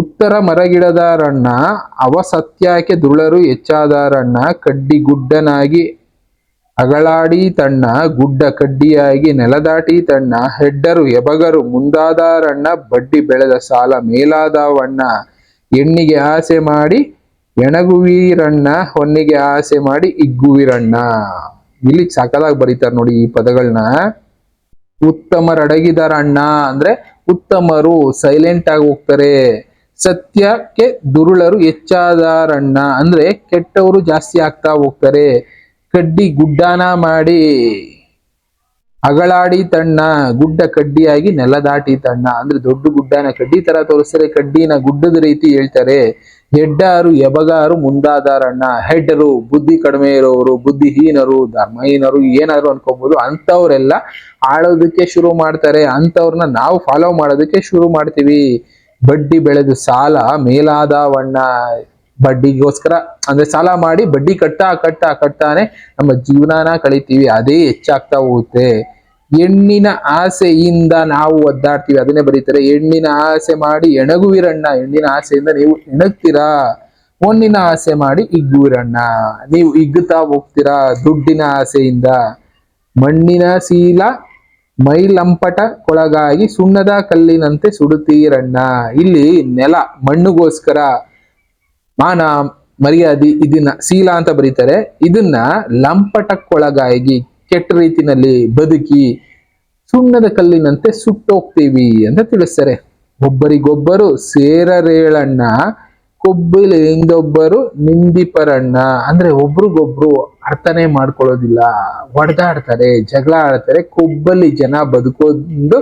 ಉತ್ತರ ಮರಗಿಡದಾರಣ್ಣ ಅವ ಸತ್ಯಕ್ಕೆ ದುಳರು ಹೆಚ್ಚಾದಾರಣ್ಣ ಕಡ್ಡಿ ಗುಡ್ಡನಾಗಿ ಅಗಳಾಡಿ ತಣ್ಣ ಗುಡ್ಡ ಕಡ್ಡಿಯಾಗಿ ನೆಲದಾಟಿ ತಣ್ಣ ಹೆಡ್ಡರು ಎಬಗರು ಮುಂದಾದಾರಣ್ಣ, ಬಡ್ಡಿ ಬೆಳೆದ ಸಾಲ ಮೇಲಾದವಣ್ಣ. ಹೆಣ್ಣಿಗೆ ಆಸೆ ಮಾಡಿ ಎಣಗುವೀರಣ್ಣ, ಹೊನ್ನಿಗೆ ಆಸೆ ಮಾಡಿ ಇಗ್ಗುವಿರಣ್ಣ. ಇಲ್ಲಿ ಸಕಲಾಗಿ ಬರೀತಾರೆ ನೋಡಿ ಈ ಪದಗಳನ್ನ ಉತ್ತಮರಡಗಿದಾರಣ್ಣ ಅಂದ್ರೆ ಉತ್ತಮರು ಸೈಲೆಂಟ್ ಆಗಿ ಹೋಗ್ತಾರೆ. ಸತ್ಯಕ್ಕೆ ದುರುಳರು ಹೆಚ್ಚಾದಾರಣ್ಣ. ಅಂದ್ರೆ ಕೆಟ್ಟವರು ಜಾಸ್ತಿ ಆಗ್ತಾ ಹೋಗ್ತಾರೆ. ಕಡ್ಡಿ ಗುಡ್ಡಾನ ಮಾಡಿ ಅಗಳಾಡಿ ತಣ್ಣ. ಗುಡ್ಡ ಕಡ್ಡಿಯಾಗಿ ನೆಲ ದಾಟಿ ತಣ್ಣ. ಅಂದ್ರೆ ದೊಡ್ಡ ಗುಡ್ಡನ ಕಡ್ಡಿ ತರ ತೋರಿಸ್ತಾರೆ. ಕಡ್ಡಿನ ಗುಡ್ಡದ ರೀತಿ ಹೇಳ್ತಾರೆ. ಹೆಡ್ಡಾರು, ಎಬಗಾರು, ಮುಂದಾದಾರಣ್ಣ. ಹೆಡ್ಡರು, ಬುದ್ಧಿ ಕಡಿಮೆ ಇರೋರು, ಬುದ್ಧಿಹೀನರು, ಧರ್ಮಹೀನರು, ಏನಾದ್ರು ಅನ್ಕೋಬಹುದು ಅಂತವ್ರೆಲ್ಲ ಆಳೋದಕ್ಕೆ ಶುರು ಮಾಡ್ತಾರೆ. ಅಂತವ್ರನ್ನ ನಾವು ಫಾಲೋ ಮಾಡೋದಕ್ಕೆ ಶುರು ಮಾಡ್ತೀವಿ. ಬಡ್ಡಿ ಬೆಳೆದು ಸಾಲ ಮೇಲಾದವಣ್ಣ ಬಡ್ಡಿಗೋಸ್ಕರ, ಅಂದ್ರೆ ಸಾಲ ಮಾಡಿ ಬಡ್ಡಿ ಕಟ್ಟ ಕಟ್ಟ ಕಟ್ಟಾನೆ ನಮ್ಮ ಜೀವನಾನ ಕಳಿತೀವಿ, ಅದೇ ಹೆಚ್ಚಾಗ್ತಾ ಹೋಗುತ್ತೆ. ಹೆಣ್ಣಿನ ಆಸೆಯಿಂದ ನಾವು ಒದ್ದಾಡ್ತೀವಿ. ಅದನ್ನೇ ಬರೀತಾರೆ, ಹೆಣ್ಣಿನ ಆಸೆ ಮಾಡಿ ಎಣಗುವಿರಣ್ಣ ಹೆಣ್ಣಿನ ಆಸೆಯಿಂದ ನೀವು ಎಣಗ್ತೀರಾ? ಹೊಣ್ಣಿನ ಆಸೆ ಮಾಡಿ ಇಗ್ಗುವಿರಣ್ಣ ನೀವು ಇಗ್ಗುತ್ತಾ ಹೋಗ್ತೀರಾ ದುಡ್ಡಿನ ಆಸೆಯಿಂದ? ಮಣ್ಣಿನ ಶೀಲ ಮೈಲಂಪಟಕ್ಕೊಳಗಾಗಿ ಸುಣ್ಣದ ಕಲ್ಲಿನಂತೆ ಸುಡುತ್ತೀರಣ್ಣ ಇಲ್ಲಿ ನೆಲ, ಮಣ್ಣುಗೋಸ್ಕರ ಮಾನ ಮರ್ಯಾದಿ ಇದನ್ನ ಶೀಲ ಅಂತ ಬರೀತಾರೆ. ಇದನ್ನ ಲಂಪಟಕ್ಕೊಳಗಾಗಿ ಕೆಟ್ಟ ರೀತಿನಲ್ಲಿ ಬದುಕಿ ಸುಣ್ಣದ ಕಲ್ಲಿನಂತೆ ಸುಟ್ಟೋಗ್ತೀವಿ ಅಂತ ತಿಳಿಸ್ತಾರೆ. ಒಬ್ಬರಿಗೊಬ್ಬರು ಸೇರರೇಳಣ್ಣ, ಕೊಬ್ಬಿಲಿಂದೊಬ್ಬರು ನಿಂದಿಪರಣ್ಣ. ಅಂದ್ರೆ ಒಬ್ರಿಗೊಬ್ರು ಅರ್ಥನೇ ಮಾಡ್ಕೊಳ್ಳೋದಿಲ್ಲ. ಹೊಡೆದಾಡ್ತಾರೆ ಜಗಳ ಆಡ್ತಾರೆ, ಕೊಬ್ಬಲ್ಲಿ ಜನ ಬದುಕೊಂಡು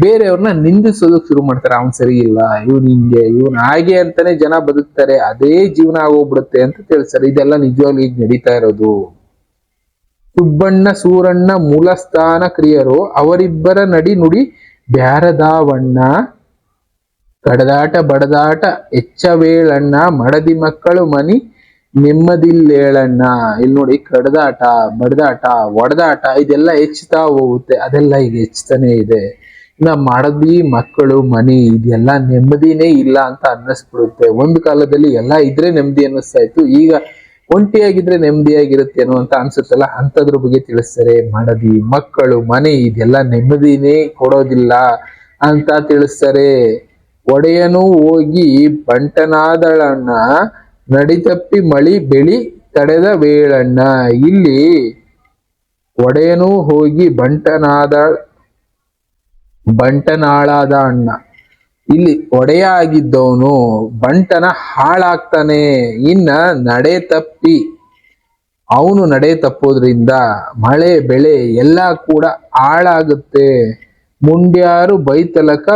ಬೇರೆಯವ್ರನ್ನ ನಿಂದಿಸೋದಕ್ಕೆ ಶುರು ಮಾಡ್ತಾರೆ. ಅವ್ನ್ ಸರಿ ಇಲ್ಲ, ಇವ್ನು ಹಿಂಗೆ, ಇವ್ನ್ ಹಾಗೆ ಅಂತಾನೆ ಜನ ಬದುಕ್ತಾರೆ. ಅದೇ ಜೀವನ ಆಗೋಗ್ಬಿಡುತ್ತೆ ಅಂತ ತಿಳಿಸ್ತಾರೆ ಇದೆಲ್ಲ ನಿಜವಾಗ್ಲೂ ಈಗ ನಡೀತಾ ಇರೋದು? ಸುಬ್ಬಣ್ಣ, ಸೂರಣ್ಣ, ಮೂಲಸ್ಥಾನ ಕ್ರಿಯರು ಅವರಿಬ್ಬರ ನಡಿ ನುಡಿ, ಬ್ಯಾರದಾವಣ್ಣ, ಕಡದಾಟ, ಬಡದಾಟ, ಎಚ್ಚವೇಳಣ್ಣ, ಮಡದಿ ಮಕ್ಕಳು ಮನಿ ನೆಮ್ಮದಿಲ್ಲೇಳಣ್ಣ. ಇಲ್ಲಿ ನೋಡಿ ಕಡದಾಟ, ಬಡದಾಟ, ಒಡೆದಾಟ ಇದೆಲ್ಲ ಹೆಚ್ಚುತ್ತಾ ಹೋಗುತ್ತೆ. ಅದೆಲ್ಲ ಈಗ ಹೆಚ್ಚುತ್ತಾನೆ ಇದೆ. ಇನ್ನ ಮಾಡದಿ ಮಕ್ಕಳು, ಮನೆ ಇದೆಲ್ಲ ನೆಮ್ಮದಿನೇ ಇಲ್ಲ ಅಂತ ಅನ್ನಿಸ್ಬಿಡುತ್ತೆ. ಒಂದು ಕಾಲದಲ್ಲಿ ಎಲ್ಲ ಇದ್ರೆ ನೆಮ್ಮದಿ ಅನ್ನಿಸ್ತಾ ಇತ್ತು. ಈಗ ಒಂಟಿಯಾಗಿದ್ರೆ ನೆಮ್ಮದಿಯಾಗಿರುತ್ತೆ ಅಂತ ಅನ್ಸುತ್ತಲ್ಲ? ಅಂತದ್ರ ಬಗ್ಗೆ ತಿಳಿಸ್ತಾರೆ. ಮಾಡದಿ ಮಕ್ಕಳು, ಮನೆ ಇದೆಲ್ಲ ನೆಮ್ಮದಿನೇ ಕೊಡೋದಿಲ್ಲ ಅಂತ ತಿಳಿಸ್ತಾರೆ. ಒಡೆಯನು ಹೋಗಿ ಬಂಟನಾದಳಣ್ಣ. ನಡಿತಪ್ಪಿ ಮಳಿ ಬೆಳಿ ತಡೆದ ವೇಳಣ್ಣ. ಇಲ್ಲಿ ಒಡೆಯನೂ ಹೋಗಿ ಬಂಟನಾದ, ಬಂಟನಾಳಾದ ಅಣ್ಣ. ಇಲ್ಲಿ ಒಡೆಯ ಆಗಿದ್ದವನು ಬಂಟನ ಹಾಳಾಗ್ತಾನೆ. ಇನ್ನ ನಡೆ ತಪ್ಪಿ. ಅವನು ನಡೆ ತಪ್ಪೋದ್ರಿಂದ ಮಳೆ ಬೆಳೆ ಎಲ್ಲ ಕೂಡ ಹಾಳಾಗುತ್ತೆ. ಮುಂಡ್ಯಾರು ಬೈತಲಕ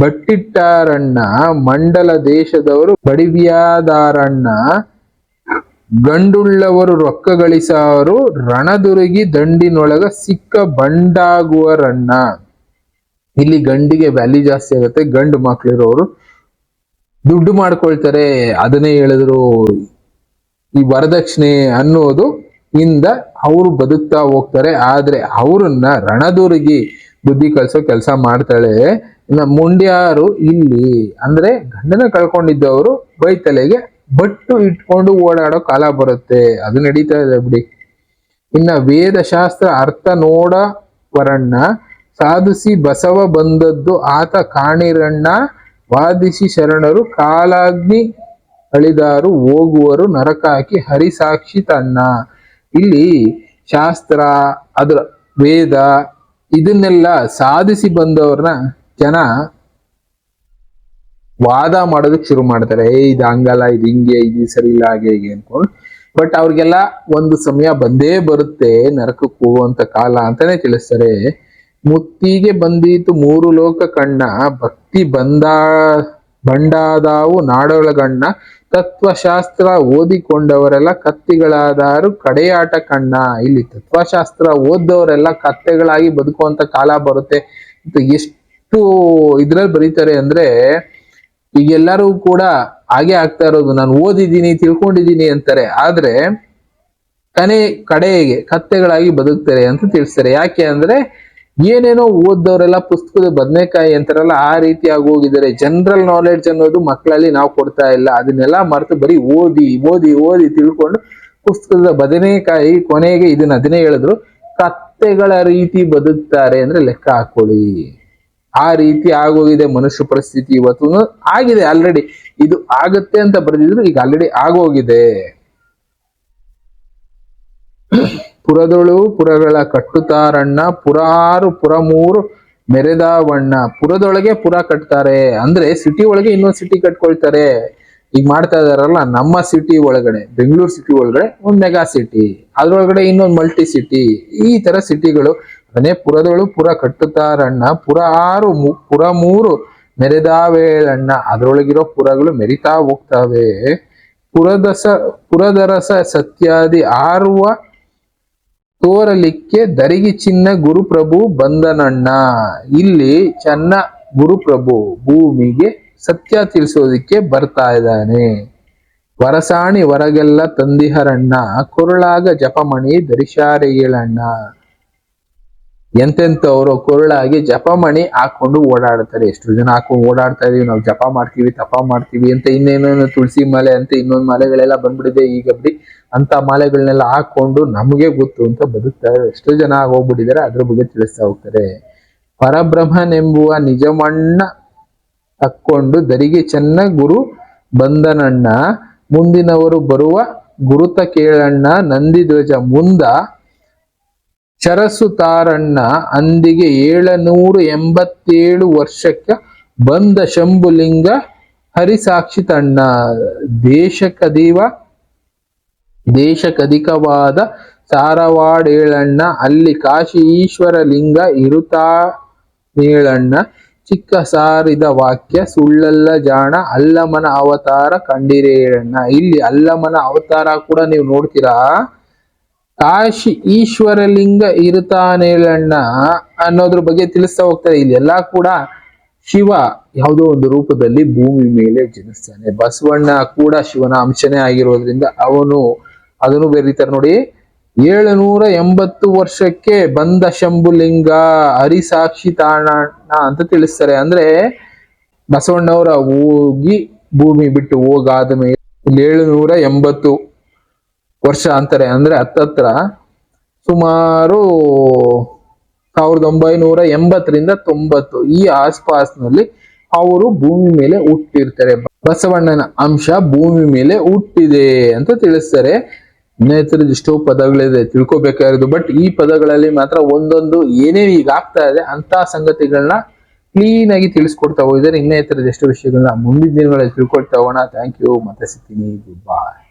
ಬಟ್ಟಿಟ್ಟಾರಣ್ಣ ಮಂಡಲ ದೇಶದವರು ಬಡಿವ್ಯಾದಾರಣ್ಣ. ಗಂಡುಳ್ಳವರು ರೊಕ್ಕ ಗಳಿಸಾರು, ರಣದುರುಗಿ ದಂಡಿನೊಳಗ ಸಿಕ್ಕ ಬಂಡಾಗುವರಣ್ಣ. ಇಲ್ಲಿ ಗಂಡಿಗೆ ವ್ಯಾಲ್ಯೂ ಜಾಸ್ತಿ ಆಗುತ್ತೆ, ಗಂಡು ಮಕ್ಳಿರೋರು. ದುಡ್ಡು ಮಾಡ್ಕೊಳ್ತಾರೆ, ಅದನ್ನೇ ಹೇಳಿದ್ರು ಈ ವರದಕ್ಷಿಣೆ ಅನ್ನೋದು. ಇಂದ ಅವರು ಬದುಕ್ತಾ ಹೋಗ್ತಾರೆ, ಆದ್ರೆ ಅವ್ರನ್ನ ರಣದುರುಗಿ ಬುದ್ಧಿ ಕಲ್ಸೋ ಕೆಲಸ ಮಾಡ್ತಾಳೆ. ಇನ್ನ ಮುಂಡ್ಯಾರು ಇಲ್ಲಿ, ಅಂದ್ರೆ ಗಂಡನ ಕಳ್ಕೊಂಡಿದ್ದವರು ಬೈತಲೆಗೆ ಬಟ್ಟು ಇಟ್ಕೊಂಡು ಓಡಾಡೋ ಕಾಲ ಬರುತ್ತೆ. ಅದು ನಡೀತಾ ಇದೆ ಬಿಡಿ. ಇನ್ನ ವೇದಶಾಸ್ತ್ರ ಅರ್ಥ ನೋಡವರಣ್ಣ ಸಾಧಿಸಿ ಬಸವ ಬಂದದ್ದು ಆತ ಕಾಣಿರಣ್ಣ, ವಾದಿಸಿ ಶರಣರು ಕಾಲಾಗ್ನಿ ಅಳಿದಾರು ಹೋಗುವರು ನರಕಾಕಿ ಹರಿಸಾಕ್ಷಿ ತನ್ನ. ಇಲ್ಲಿ ಶಾಸ್ತ್ರ, ಅದ್ರ ವೇದ, ಇದನ್ನೆಲ್ಲ ಸಾಧಿಸಿ ಬಂದವ್ರನ್ನ ಜನ ವಾದ ಮಾಡೋದಕ್ಕೆ ಶುರು ಮಾಡ್ತಾರೆ, ಏ, ಇದು ಹಂಗಲ್ಲ, ಇದು ಹಿಂಗೆ, ಇದು ಸರಿ ಇಲ್ಲ, ಹಾಗೆ, ಹೀಗೆ ಅನ್ಕೊಂಡು. ಬಟ್ ಅವ್ರಿಗೆಲ್ಲ ಒಂದು ಸಮಯ ಬಂದೇ ಬರುತ್ತೆ, ನರಕಕ್ಕೆ ಹೋಗುವಂತ ಕಾಲ ಅಂತಾನೆ ತಿಳಿಸ್ತಾರೆ. ಮುತ್ತಿಗೆ ಬಂದೀತು ಮೂರು ಲೋಕ ಕಣ್ಣ, ಭಕ್ತಿ ಬಂದಾ ಬಂಡಾದಾವು ನಾಡೊಳಗಣ್ಣ ತತ್ವಶಾಸ್ತ್ರ ಓದಿಕೊಂಡವರೆಲ್ಲ ಕತ್ತಿಗಳಾದಾರು ಕಡೆಯಾಟ ಕಣ್ಣ. ಇಲ್ಲಿ ತತ್ವಶಾಸ್ತ್ರ ಓದ್ದವರೆಲ್ಲ ಕತ್ತೆಗಳಾಗಿ ಬದುಕುವಂತ ಕಾಲ ಬರುತ್ತೆ. ಇದು ಎಷ್ಟು ಇದ್ರಲ್ಲಿ ಬರೀತಾರೆ ಅಂದ್ರೆ ಈಗ ಎಲ್ಲರೂ ಕೂಡ ಹಾಗೆ ಆಗ್ತಾ ಇರೋದು. ನಾನು ಓದಿದ್ದೀನಿ, ತಿಳ್ಕೊಂಡಿದ್ದೀನಿ ಅಂತಾರೆ. ಆದ್ರೆ ಕನೆ ಕಡೆಗೆ ಕತ್ತೆಗಳಾಗಿ ಬದುಕ್ತಾರೆ ಅಂತ ತಿಳಿಸ್ತಾರೆ. ಯಾಕೆ ಅಂದ್ರೆ ಏನೇನೋ ಓದ್ದವರೆಲ್ಲ ಪುಸ್ತಕದ ಬದನೆಕಾಯಿ ಅಂತಾರಲ್ಲ, ಆ ರೀತಿ ಹೋಗಿದ್ದಾರೆ. ಜನರಲ್ ನಾಲೆಡ್ಜ್ ಅನ್ನೋದು ಮಕ್ಕಳಲ್ಲಿ ನಾವು ಕೊಡ್ತಾ ಇಲ್ಲ. ಅದನ್ನೆಲ್ಲ ಮರೆತು ಬರೀ ಓದಿ ಓದಿ ಓದಿ ತಿಳ್ಕೊಂಡು ಪುಸ್ತಕದ ಬದನೆಕಾಯಿ ಕೊನೆಗೆ ಇದನ್ನ ಅದನ್ನೇ ಹೇಳಿದ್ರು. ಕತ್ತೆಗಳ ರೀತಿ ಬದುಕ್ತಾರೆ ಅಂದ್ರೆ ಲೆಕ್ಕ ಹಾಕೊಳ್ಳಿ. ಆ ರೀತಿ ಆಗೋಗಿದೆ, ಮನುಷ್ಯ ಪರಿಸ್ಥಿತಿ ಇವತ್ತು ಆಗಿದೆ ಆಲ್ರೆಡಿ ಇದು ಆಗತ್ತೆ ಅಂತ ಬರೆದಿದ್ರು, ಈಗ ಆಲ್ರೆಡಿ ಆಗೋಗಿದೆ. ಪುರದೊಳು ಪುರಗಳ ಕಟ್ಟುತ್ತಾರಣ್ಣ ಪುರಾರು ಪುರಮೂರು ಮೆರೆದಾವಣ್ಣ. ಪುರದೊಳಗೆ ಪುರ ಕಟ್ತಾರೆ. ಅಂದ್ರೆ ಸಿಟಿ ಒಳಗೆ ಇನ್ನೊಂದು ಸಿಟಿ ಕಟ್ಕೊಳ್ತಾರೆ. ಈಗ ಮಾಡ್ತಾ ಇದಾರಲ್ಲ, ನಮ್ಮ ಸಿಟಿ ಒಳಗಡೆ, ಬೆಂಗಳೂರು ಸಿಟಿ ಒಳಗಡೆ, ಒಂದು ಮೆಗಾ ಸಿಟಿ ಅದ್ರೊಳಗಡೆ ಇನ್ನೊಂದು ಮಲ್ಟಿ ಸಿಟಿ ಈ ತರ ಸಿಟಿಗಳು ಅದನ್ನೇ ಪುರದೊಳು ಪುರ ಕಟ್ಟುತ್ತಾರಣ್ಣ, ಪುರ ಆರು ಪುರ ಮೂರು ಮೆರೆದಾವೇಳಣ್ಣ. ಅದರೊಳಗಿರೋ ಪುರಗಳು ಮೆರಿತಾ ಹೋಗ್ತಾವೆ. ಪುರದಸ, ಪುರದರಸ ಸತ್ಯಾದಿ ಆರುವ ತೋರಲಿಕ್ಕೆ ದರಿಗಿ ಚಿನ್ನ ಗುರುಪ್ರಭು ಬಂದನಣ್ಣ. ಇಲ್ಲಿ ಚನ್ನ ಗುರುಪ್ರಭು ಭೂಮಿಗೆ ಸತ್ಯ ತಿಳಿಸೋದಿಕ್ಕೆ ಬರ್ತಾ ಇದ್ದಾನೆ. ವರಸಾಣಿ ವರಗೆಲ್ಲ ತಂದಿಹರಣ್ಣ. ಕೊರಳಾಗ ಜಪಮಣಿ ಧರಿಸಾರೆಗಳಣ್ಣ ಎಂತೆಂಥವ್ರು ಕೊರಳಾಗಿ ಜಪಮಣಿ ಹಾಕೊಂಡು ಓಡಾಡ್ತಾರೆ. ಎಷ್ಟು ಜನ ಹಾಕೊಂಡು ಓಡಾಡ್ತಾ ಇದೀವಿ. ನಾವು ಜಪ ಮಾಡ್ತೀವಿ, ತಪ ಮಾಡ್ತೀವಿ ಅಂತ ಇನ್ನೇನೇನು ತುಳಸಿ ಮಾಲೆ ಅಂತ ಇನ್ನೊಂದು ಮಾಲೆಗಳೆಲ್ಲ ಬಂದ್ಬಿಟ್ಟಿದೆ. ಈಗ ಬಿಡಿ ಅಂತ ಮಾಲೆಗಳನ್ನೆಲ್ಲ ಹಾಕೊಂಡು ನಮಗೆ ಗೊತ್ತು ಅಂತ ಬದುಕ್ತಾರೆ. ಎಷ್ಟು ಜನ ಹೋಗ್ಬಿಟ್ಟಿದ್ದಾರೆ ಅದ್ರ ಬಗ್ಗೆ ತಿಳಿಸ್ತಾ ಹೋಗ್ತಾರೆ. ಪರಬ್ರಹ್ಮನೆಂಬುವ ನಿಜಮಣ್ಣ ತಕ್ಕೊಂಡು ದರಿಗೆ ಚೆನ್ನ ಗುರು ಬಂದನಣ್ಣ. ಮುಂದಿನವರು ಬರುವ ಗುರುತ ಕೇಳಣ್ಣ. ನಂದಿಧ್ವಜ ಮುಂದ ಚರಸು ತಾರಣ್ಣ ಅಂದಿಗೆ ಏಳನೂರು ಎಂಬತ್ತೇಳು ವರ್ಷಕ್ಕೆ ಬಂದ ಶಂಭುಲಿಂಗ ಹರಿಸಾಕ್ಷಿ ತಣ್ಣ ದೇಶಕದಿವ, ದೇಶಕಧಿಕವಾದ ಸಾರವಾಡೇಳಣ್ಣ ಅಲ್ಲಿ ಕಾಶಿ ಈಶ್ವರ ಲಿಂಗ ಇರುತ್ತಾ ನೀಳಣ್ಣ ಚಿಕ್ಕ ಸಾರಿದ ವಾಕ್ಯ, ಸುಳ್ಳಲ್ಲ ಜಾಣ, ಅಲ್ಲಮನ ಅವತಾರ ಕಂಡಿರೇಳಣ್ಣ. ಇಲ್ಲಿ ಅಲ್ಲಮನ ಅವತಾರ ಕೂಡ ನೀವು ನೋಡ್ತೀರಾ? ಕಾಶಿ ಈಶ್ವರಲಿಂಗ ಇರುತ್ತಾನೇಳಣ್ಣ ಅನ್ನೋದ್ರ ಬಗ್ಗೆ ತಿಳಿಸ್ತಾ ಹೋಗ್ತಾರೆ ಇಲ್ಲೆಲ್ಲ ಕೂಡ ಶಿವ ಯಾವುದೋ ಒಂದು ರೂಪದಲ್ಲಿ ಭೂಮಿ ಮೇಲೆ ಜನಿಸ್ತಾನೆ. ಬಸವಣ್ಣ ಕೂಡ ಶಿವನ ಅಂಶನೇ ಆಗಿರೋದ್ರಿಂದ ಅವನು ಅದನ್ನು ಬೇರೀತಾರೆ ನೋಡಿ. ಏಳುನೂರ ಎಂಬತ್ತು ವರ್ಷಕ್ಕೆ ಬಂದ ಶಂಭುಲಿಂಗ, ಹರಿಸಾಕ್ಷಿ ತಾಣಣ್ಣ ಅಂತ ತಿಳಿಸ್ತಾರೆ. ಅಂದ್ರೆ ಬಸವಣ್ಣವರ ಹೋಗಿ ಭೂಮಿ ಬಿಟ್ಟು ಹೋಗಾದ ಮೇಲೆ ಏಳುನೂರ ಎಂಬತ್ತು ವರ್ಷ ಅಂತಾರೆ ಅಂದ್ರೆ ಹತ್ತತ್ರ ಸುಮಾರು ಸಾವಿರದ ಒಂಬೈನೂರ ಎಂಬತ್ತರಿಂದ ತೊಂಬತ್ತು. ಈ ಆಸ್ಪಾಸ್ನಲ್ಲಿ ಅವರು ಭೂಮಿ ಮೇಲೆ ಹುಟ್ಟಿರ್ತಾರೆ. ಬಸವಣ್ಣನ ಅಂಶ ಭೂಮಿ ಮೇಲೆ ಹುಟ್ಟಿದೆ ಅಂತ ತಿಳಿಸ್ತಾರೆ. ಇನ್ನಿತರ ಎಷ್ಟೋ ಪದಗಳಿದೆ, ತಿಳ್ಕೊಬೇಕಾಗಿರೋದು. ಬಟ್ ಈ ಪದಗಳಲ್ಲಿ ಮಾತ್ರ ಒಂದೊಂದು ಏನೇ ಈಗ ಆಗ್ತಾ ಇದೆ ಅಂತ ಸಂಗತಿಗಳನ್ನ ಕ್ಲೀನ್ ಆಗಿ ತಿಳಿಸ್ಕೊಡ್ತಾ ಹೋಗಿದ್ದಾರೆ. ಇನ್ನೇ ಥರದ ಎಷ್ಟೋ ವಿಷಯಗಳನ್ನ ಮುಂದಿನ ದಿನಗಳಲ್ಲಿ ತಿಳ್ಕೊಳ್ತಾ ಹೋಗೋಣ. ಥ್ಯಾಂಕ್ ಯು ಮತ್ತೆ ಸಿಗ್ತೀನಿ. Good bye